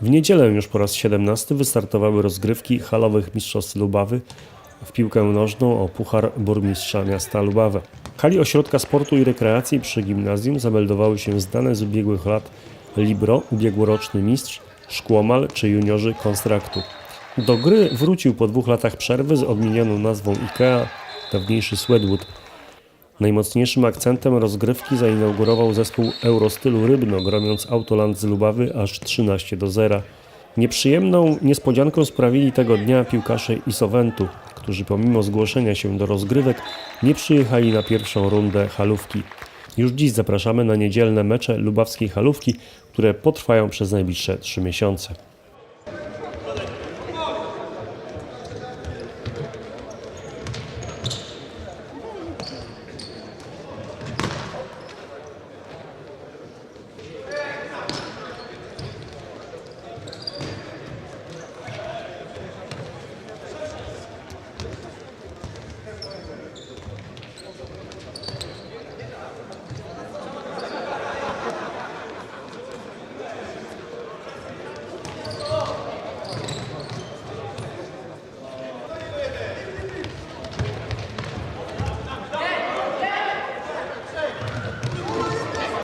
W niedzielę już po raz 17 wystartowały rozgrywki halowych mistrzostw Lubawy w piłkę nożną o Puchar Burmistrza Miasta Lubawy. W hali Ośrodka Sportu i Rekreacji przy gimnazjum zameldowały się znane z ubiegłych lat Libro, ubiegłoroczny mistrz, Szkłomal czy juniorzy Konstraktu. Do gry wrócił po dwóch latach przerwy z odmienioną nazwą IKEA, dawniejszy Swedwood. Najmocniejszym akcentem rozgrywki zainaugurował zespół Eurostylu Rybno, gromiąc Autoland z Lubawy aż 13 do 0. Nieprzyjemną niespodzianką sprawili tego dnia piłkarze Isoventu, którzy pomimo zgłoszenia się do rozgrywek nie przyjechali na pierwszą rundę halówki. Już dziś zapraszamy na niedzielne mecze lubawskiej halówki, które potrwają przez najbliższe trzy miesiące.